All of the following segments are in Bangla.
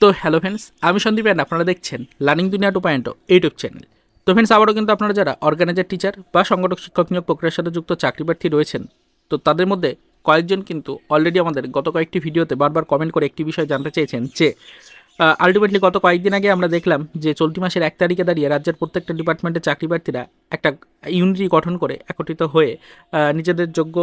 তো হ্যালো ফ্রেন্ডস, আমি সন্দীপ অ্যান্ড আপনারা দেখছেন learning Duniya two point YouTube channel. তো ফ্রেন্ডস, আবারও কিন্তু আপনারা যারা অর্গানাইজার টিচার বা সংগঠক, শিক্ষক নিয়োগ প্রক্রিয়ার সাথে যুক্ত চাকরি প্রার্থী রয়েছেন, তো তাদের মধ্যে কয়েকজন কিন্তু অলরেডি আমাদের গত কয়েকটি ভিডিওতে বারবার কমেন্ট করে একটি বিষয় জানতে চেয়েছেন যে আলটিমেটলি গত কয়েকদিন আগে আমরা দেখলাম যে চলতি মাসের এক তারিখে দাঁড়িয়ে রাজ্যের প্রত্যেকটা ডিপার্টমেন্টের চাকরি প্রার্থীরা একটা ইউনিটি গঠন করে একত্রিত হয়ে নিজেদের যোগ্য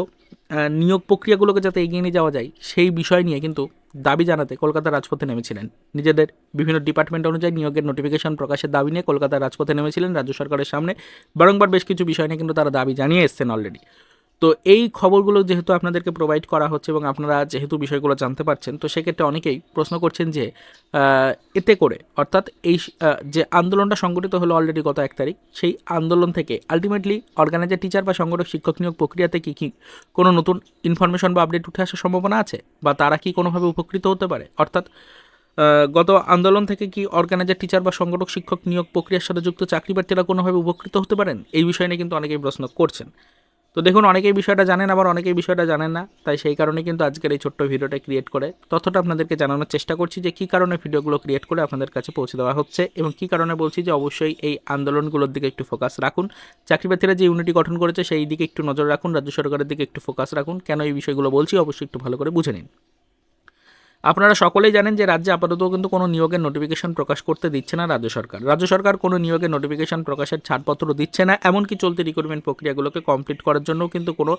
নিয়োগ প্রক্রিয়াগুলোকে যাতে এগিয়ে নিয়ে যাওয়া যায়, সেই বিষয় নিয়ে কিন্তু দাবি জানাতে কলকাতার রাজপথে নেমেছিলেন। নিজেদের বিভিন্ন ডিপার্টমেন্ট অনুযায়ী নিয়োগের নোটিফিকেশন প্রকাশের দাবি নিয়ে কলকাতার রাজপথে নেমেছিলেন রাজ্য সরকারের সামনে। বারংবার বেশ কিছু বিষয় নিয়ে কিন্তু তারা দাবি জানিয়ে এসছেন অলরেডি তো এই খবরগুলো যেহেতু আপনাদেরকে প্রোভাইড করা হচ্ছে এবং আপনারা যেহেতু বিষয়গুলো জানতে পারছেন, তো সেক্ষেত্রে অনেকেই প্রশ্ন করছেন যে এতে করে, অর্থাৎ এই যে আন্দোলনটা সংগঠিত হলো অলরেডি গত এক তারিখ, সেই আন্দোলন থেকে আলটিমেটলি অর্গানাইজার টিচার বা সংগঠক, শিক্ষক নিয়োগ প্রক্রিয়াতে কী কী কোনো নতুন ইনফরমেশন বা আপডেট উঠে আসার সম্ভাবনা আছে? বা তারা কি কোনোভাবে উপকৃত হতে পারে? অর্থাৎ গত আন্দোলন থেকে কি অর্গানাইজার টিচার বা সংগঠক, শিক্ষক নিয়োগ প্রক্রিয়ার সাথে যুক্ত চাকরি প্রার্থীরা কোনোভাবে উপকৃত হতে পারেন? এই বিষয় নিয়ে কিন্তু অনেকেই প্রশ্ন করছেন। তো দেখুন, অনেকেই বিষয়টা জানেন, আবার অনেকেই বিষয়টা জানেন না। তাই সেই কারণে কিন্তু আজকের এই ছোট্ট ভিডিওটা ক্রিয়েট করে তথ্যটা আপনাদেরকে জানানোর চেষ্টা করছি যে কী কারণে ভিডিওগুলো ক্রিয়েট করে আপনাদের কাছে পৌঁছে দেওয়া হচ্ছে এবং কী কারণে বলছি যে অবশ্যই এই আন্দোলনগুলোর দিকে একটু ফোকাস রাখুন। চাকরিপ্রার্থীরা যে ইউনিটি গঠন করেছে, সেই দিকে একটু নজর রাখুন। রাজ্য সরকারের দিকে একটু ফোকাস রাখুন। কেন এই বিষয়গুলো বলছি, অবশ্যই একটু ভালো করে বুঝে নিন। আপনারা সকলেই জানেন যে রাজ্যে আপাতত কিন্তু কোনো নিয়োগের নোটিফিকেশন প্রকাশ করতে দিচ্ছে না রাজ্য সরকার। রাজ্য সরকার কোনো নিয়োগের নোটিফিকেশন প্রকাশের ছাড়পত্র দিচ্ছে না, এমনকি চলতি রিক্রুটমেন্ট প্রক্রিয়াগুলোকে কমপ্লিট করার জন্যও কিন্তু কোনো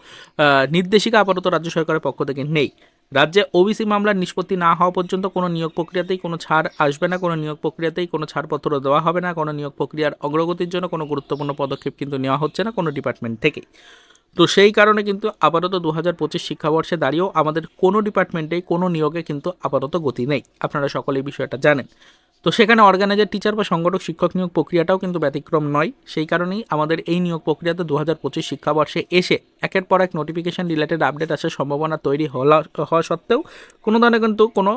নির্দেশিকা আপাতত রাজ্য সরকারের পক্ষ থেকে নেই। রাজ্যে ওবিসি মামলার নিষ্পত্তি না হওয়া পর্যন্ত কোনো নিয়োগ প্রক্রিয়াতেই কোনো ছাড় আসবে না, কোনো নিয়োগ প্রক্রিয়াতেই কোনো ছাড়পত্র দেওয়া হবে না, কোনো নিয়োগ প্রক্রিয়ার অগ্রগতির জন্য কোনো গুরুত্বপূর্ণ পদক্ষেপ কিন্তু নেওয়া হচ্ছে না কোনো ডিপার্টমেন্ট থেকেই তো সেই কারণে কিন্তু আপাতত দু হাজার পঁচিশ শিক্ষাবর্ষে দাঁড়িয়েও আমাদের কোনো ডিপার্টমেন্টেই কোনো নিয়োগে কিন্তু আপাতত গতি নেই। আপনারা সকলে বিষয়টা জানেন। তো সেখানে অর্গানাইজার, টিচার বা সংগঠক, শিক্ষক নিয়োগ প্রক্রিয়াটাও কিন্তু ব্যতিক্রম নয়। সেই কারণেই আমাদের এই নিয়োগ প্রক্রিয়াতে দু হাজার পঁচিশ শিক্ষাবর্ষে এসে একের পর এক নোটিফিকেশান রিলেটেড আপডেট আসার সম্ভাবনা তৈরি হলা হওয়া সত্ত্বেও কোনো ধরনের কিন্তু কোনো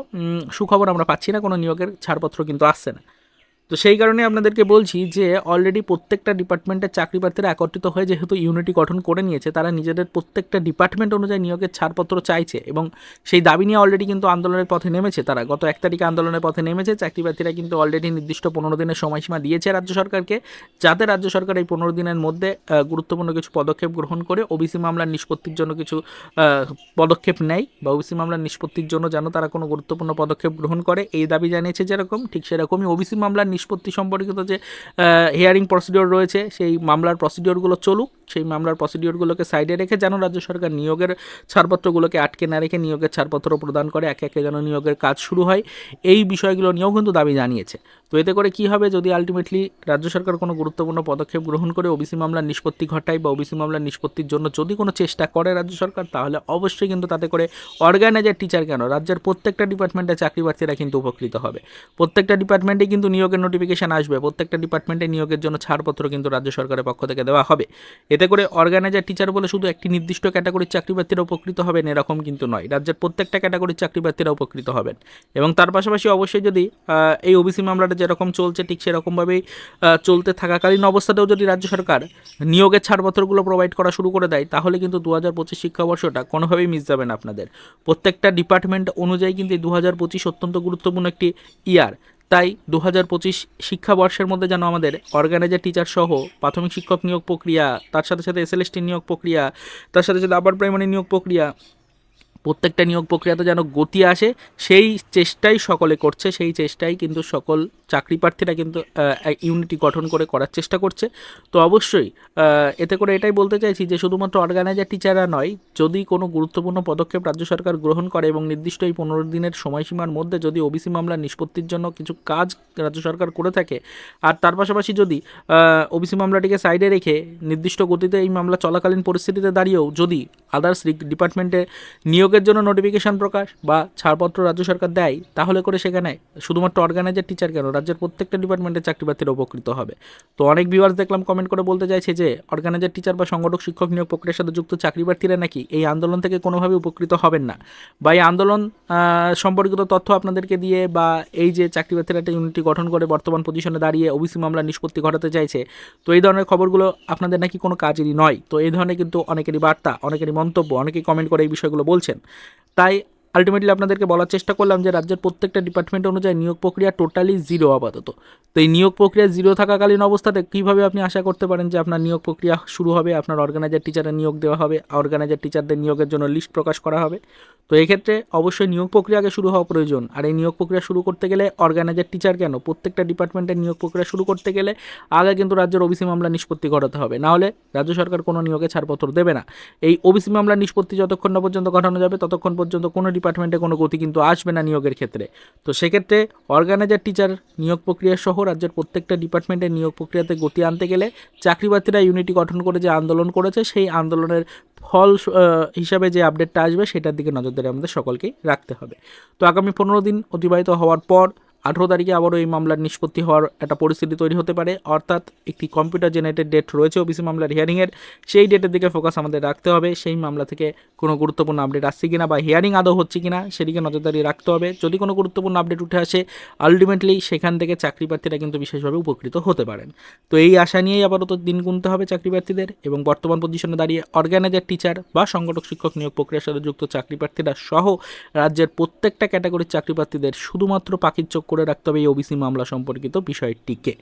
সুখবর আমরা পাচ্ছি না। কোনো নিয়োগের ছাড়পত্র কিন্তু আসছে না। তো সেই কারণে আপনাদেরকে বলছি যে অলরেডি প্রত্যেকটা ডিপার্টমেন্টের চাকরি প্রার্থীরা একত্রিত হয়ে যেহেতু ইউনিটি গঠন করে নিয়েছে, তারা নিজেদের প্রত্যেকটা ডিপার্টমেন্ট অনুযায়ী নিয়োগের ছাড়পত্র চাইছে এবং সেই দাবি নিয়ে অলরেডি কিন্তু আন্দোলনের পথে নেমেছে তারা। গত এক তারিখে আন্দোলনের পথে নেমেছে চাকরি প্রার্থীরা কিন্তু অলরেডি নির্দিষ্ট পনেরো দিনের সময়সীমা দিয়েছে রাজ্য সরকারকে, যাতে রাজ্য সরকার এই পনেরো দিনের মধ্যে গুরুত্বপূর্ণ কিছু পদক্ষেপ গ্রহণ করে ওবিসি মামলার নিষ্পত্তির জন্য কিছু পদক্ষেপ নেয় বা ওবিসি মামলার নিষ্পত্তির জন্য যেন তারা কোনো গুরুত্বপূর্ণ পদক্ষেপ গ্রহণ করে। এই দাবি জানিয়েছে যেরকম, ঠিক সেরকমই ওবিসি মামলার নিষ্পত্তি সম্পর্কিত যে হিয়ারিং প্রসিডিওর রয়েছে সেই মামলার প্রসিডিওরগুলো চলুক। সেই মামলার প্রসিডিওরগুলোকে সাইডে রেখে যেন রাজ্য সরকার নিয়োগের ছাড়পত্রগুলোকে আটকে না রেখে নিয়োগের ছাড়পত্র প্রদান করে, একে একে যেন নিয়োগের কাজ শুরু হয়, এই বিষয়গুলো নিয়েও কিন্তু দাবি জানিয়েছে। তো এতে করে কি হবে? যদি আলটিমেটলি রাজ্য সরকার কোনো গুরুত্বপূর্ণ পদক্ষেপ গ্রহণ করে ওবিসি মামলার নিষ্পত্তি ঘটায় বা ওবিসি মামলার নিষ্পত্তির জন্য যদি কোনো চেষ্টা করে রাজ্য সরকার, তাহলে অবশ্যই কিন্তু তাতে করে অর্গানাইজার টিচার কেন? রাজ্যের প্রত্যেকটা ডিপার্টমেন্টে চাকরি প্রার্থীরা কিন্তু উপকৃত হবে। প্রত্যেকটা ডিপার্টমেন্টে কিন্তু নিয়োগের নোটিফিকেশন আসবে, প্রত্যেকটা ডিপার্টমেন্টে নিয়োগের জন্য ছাড়পত্র কিন্তু রাজ্য সরকারের পক্ষ থেকে দেওয়া হবে। এতে করে অর্গানাইজার টিচার বলে শুধু একটি নির্দিষ্ট ক্যাটাগরির চাকরি প্রার্থীরা উপকৃত হবেন এরকম কিন্তু নয়। রাজ্যের প্রত্যেকটা ক্যাটাগরির চাকরি প্রার্থীরা উপকৃত হবেন। এবং তার পাশাপাশি অবশ্যই যদি এই ওবিসি মামলাটা যেরকম চলছে ঠিক সেরকমভাবেই চলতে থাকাকালীন অবস্থাতেও যদি রাজ্য সরকার নিয়োগের ছাড়পত্রগুলো প্রোভাইড করা শুরু করে দেয়, তাহলে কিন্তু দু হাজার পঁচিশ শিক্ষাবর্ষটা কোনোভাবেই মিস যাবে না আপনাদের। প্রত্যেকটা ডিপার্টমেন্ট অনুযায়ী কিন্তু দু হাজার পঁচিশ অত্যন্ত গুরুত্বপূর্ণ একটি ইয়ার তাই দু হাজার পঁচিশ শিক্ষাবর্ষের মধ্যে যেন আমাদের অর্গানাইজার, টিচার সহ প্রাথমিক শিক্ষক নিয়োগ প্রক্রিয়া, তার সাথে সাথে এসএলএসটি নিয়োগ প্রক্রিয়া, তার সাথে সাথে আবার প্রাইমারি নিয়োগ প্রক্রিয়া প্রত্যেকটা নিয়োগ প্রক্রিয়াতে যেন গতি আসে, সেই চেষ্টাই সকলে করছে, সেই চেষ্টাই কিন্তু সকল চাকরি প্রার্থীরা কিন্তু ইউনিটি গঠন করে করার চেষ্টা করছে। তো অবশ্যই এতে করে এটাই বলতে চাইছি যে শুধুমাত্র অর্গানাইজার টিচাররা নয়, যদি কোনো গুরুত্বপূর্ণ পদক্ষেপ রাজ্য সরকার গ্রহণ করে এবং নির্দিষ্ট এই পনেরো দিনের সময়সীমার মধ্যে যদি ওবিসি মামলার নিষ্পত্তির জন্য কিছু কাজ রাজ্য সরকার করে থাকে, আর তার পাশাপাশি যদি ওবিসি মামলাটিকে সাইডে রেখে নির্দিষ্ট গতিতে এই মামলা চলাকালীন পরিস্থিতিতে দাঁড়িয়েও যদি আদার্স ডিপার্টমেন্টে নিয়োগের জন্য নোটিফিকেশন প্রকাশ বা ছাড়পত্র রাজ্য সরকার দেয়, তাহলে করে সেখানে শুধুমাত্র অর্গানাইজার টিচার কেন? রাজ্যের প্রত্যেকটা ডিপার্টমেন্টের চাকরি প্রার্থীরা উপকৃত হবে। তো অনেক ভিউয়ার্স দেখলাম কমেন্ট করে বলতে চাইছে যে অর্গানাইজার টিচার বা সংগঠক শিক্ষক নিয়োগ প্রক্রিয়ার সাথে যুক্ত চাকরি প্রার্থীরা নাকি এই আন্দোলন থেকে কোনোভাবে উপকৃত হবেন না? বা এই আন্দোলন সম্পর্কিত তথ্য আপনাদেরকে দিয়ে বা এই যে চাকরি প্রার্থীরা একটা ইউনিটি গঠন করে বর্তমান পজিশনে দাঁড়িয়ে ওবিসি মামলা নিষ্পত্তি ঘটাতে চাইছে, তো এই ধরনের খবরগুলো আপনাদের নাকি কোনো কাজেরই নয়। তো এই ধরনের কিন্তু অনেকেরই বার্তা, অনেকেরই মন্তব্য, অনেকেই কমেন্ট করে এই বিষয়গুলো বলছেন। তাই আলটিমেটলি আপনাদেরকে বলার চেষ্টা করলাম যে রাজ্যের প্রত্যেকটা ডিপার্টমেন্ট অনুযায়ী নিয়োগ প্রক্রিয়া টোটালি জিরো আপাতত। তো এই নিয়োগ প্রক্রিয়া জিরো থাকাকালীন অবস্থাতে কীভাবে আপনি আশা করতে পারেন যে আপনার নিয়োগ প্রক্রিয়া শুরু হবে, আপনার অর্গানাইজার টিচারের নিয়োগ দেওয়া হবে অর্গানাইজার টিচারদের নিয়োগের জন্য লিস্ট প্রকাশ করা হবে? তো এক্ষেত্রে অবশ্যই নিয়োগ প্রক্রিয়াকে শুরু হওয়া প্রয়োজন। আর এই নিয়োগ প্রক্রিয়া শুরু করতে গেলে অর্গানাইজার টিচার কেন? প্রত্যেকটা ডিপার্টমেন্টের নিয়োগ প্রক্রিয়া শুরু করতে গেলে আগে কিন্তু রাজ্যের ওবিসি মামলা নিষ্পত্তি ঘটাতে হবে। না হলে রাজ্য সরকার কোনো নিয়োগে ছাড়পত্র দেবে না। এই ওবিসি মামলা নিষ্পত্তি যতক্ষণ না পর্যন্ত ঘটানো যাবে, ততক্ষণ পর্যন্ত কোনো ডিপার্টমেন্টে কোনো গতি কিন্তু আসবে না নিয়োগের ক্ষেত্রে। তো সেক্ষেত্রে অর্গানাইজার, টিচার নিয়োগ প্রক্রিয়া সহ রাজ্যের প্রত্যেকটা ডিপার্টমেন্টের নিয়োগ প্রক্রিয়াতে গতি আনতে গেলে চাকরিপ্রার্থীরা ইউনিটি গঠন করে যে আন্দোলন করেছে, সেই আন্দোলনের ফল হিসাবে যে আপডেটটা আসবে, সেটার দিকে নজরদারি আমাদের সকলকেই রাখতে হবে। তো আগামী পনেরো দিন অতিবাহিত হওয়ার পর আঠেরো তারিখে আবারও এই মামলার নিষ্পত্তি হওয়ার একটা পরিস্থিতি তৈরি হতে পারে। অর্থাৎ একটি কম্পিউটার জেনারেটেড ডেট রয়েছে ওবিসি মামলার হিয়ারিংয়ের সেই ডেটের দিকে ফোকাস আমাদের রাখতে হবে। সেই মামলা থেকে কোনো গুরুত্বপূর্ণ আপডেট আসছে কিনা বা হিয়ারিং আদৌ হচ্ছে কিনা, সেদিকে নজরদারি রাখতে হবে। যদি কোনো গুরুত্বপূর্ণ আপডেট উঠে আসে আলটিমেটলি সেখান থেকে চাকরি প্রার্থীরা কিন্তু বিশেষভাবে উপকৃত হতে পারেন। তো এই আশা নিয়েই আপাতত দিন গুনতে হবে চাকরি প্রার্থীদের এবং বর্তমান পজিশনে দাঁড়িয়ে অর্গানাইজার টিচার বা সংগঠক, শিক্ষক নিয়োগ প্রক্রিয়ার সাথে যুক্ত চাকরি প্রার্থীরা সহ রাজ্যের প্রত্যেকটা ক্যাটাগরির চাকরি প্রার্থীদের শুধুমাত্র পাখির চোখ করে রাখতে হবে এই ওবিসি মামলা সম্পর্কিত বিষয়টিকে।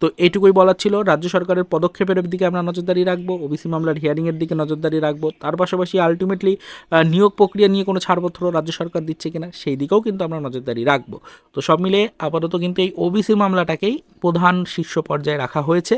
তো এইটুকুই বলার ছিল। রাজ্য সরকারের পদক্ষেপের দিকে আমরা নজরদারি রাখব ওবিসি মামলার হিয়ারিংয়ের দিকে নজরদারি রাখব। তার পাশাপাশি আলটিমেটলি নিয়োগ প্রক্রিয়া নিয়ে কোনো ছাড়পত্র রাজ্য সরকার দিচ্ছে কিনা সেই দিকেও কিন্তু আমরা নজরদারি রাখব। তো সব মিলে আপাতত কিন্তু এই ওবিসি মামলাটাকেই প্রধান শীর্ষ পর্যায়ে রাখা হয়েছে।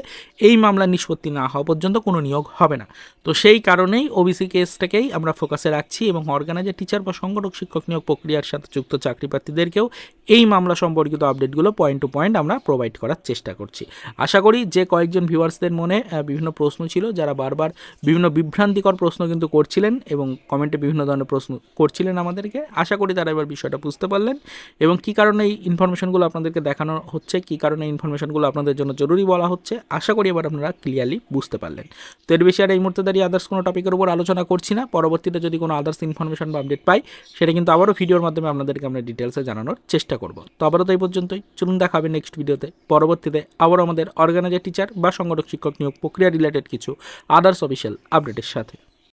এই মামলা নিষ্পত্তি না হওয়া পর্যন্ত কোনো নিয়োগ হবে না। তো সেই কারণেই ওবিসি কেসটাকেই আমরা ফোকাসে রাখছি এবং অর্গানাইজার টিচার বা সংগঠক শিক্ষক নিয়োগ প্রক্রিয়ার সাথে যুক্ত চাকরি প্রার্থীদেরকেও এই মামলা সম্পর্কিত আপডেটগুলো পয়েন্ট টু পয়েন্ট আমরা প্রোভাইড করার চেষ্টা করছি। আশা করি যে কয়েকজন ভিউয়ার্সদের মনে বিভিন্ন প্রশ্ন ছিল, যারা বারবার বিভিন্ন বিভ্রান্তিকর প্রশ্ন কিন্তু করছিলেন এবং কমেন্টে বিভিন্ন ধরনের প্রশ্ন করছিলেন আমাদেরকে, আশা করি তারা এবার বিষয়টা বুঝতে পারলেন। এবং কী কারণে এই ইনফরমেশনগুলো আপনাদেরকে দেখানো হচ্ছে, কী কারণে ইনফরমেশনগুলো আপনাদের জন্য জরুরি বলা হচ্ছে, আশা করি এবার আপনারা ক্লিয়ারলি বুঝতে পারলেন। তো এর বেশি আর এই মুহূর্তে দাঁড়িয়ে আদার্স কোনো টপিকের উপর আলোচনা করছি না। পরবর্তীতে যদি কোনো আদার্স ইনফরমেশন বা আপডেট পাই, সেটা কিন্তু আবারও ভিডিওর মাধ্যমে আপনাদেরকে আমরা ডিটেলসে জানানোর চেষ্টা করব। তো আবারও তো এই পর্যন্তই। চলুন দেখা হবে নেক্সট ভিডিওতে পরবর্তীতে আবার আমাদের অর্গানাইজার টিচার বা সংগঠক শিক্ষক নিয়োগ প্রক্রিয়া রিলেটেড কিছু আদার্স অফিসিয়াল আপডেটের সাথে।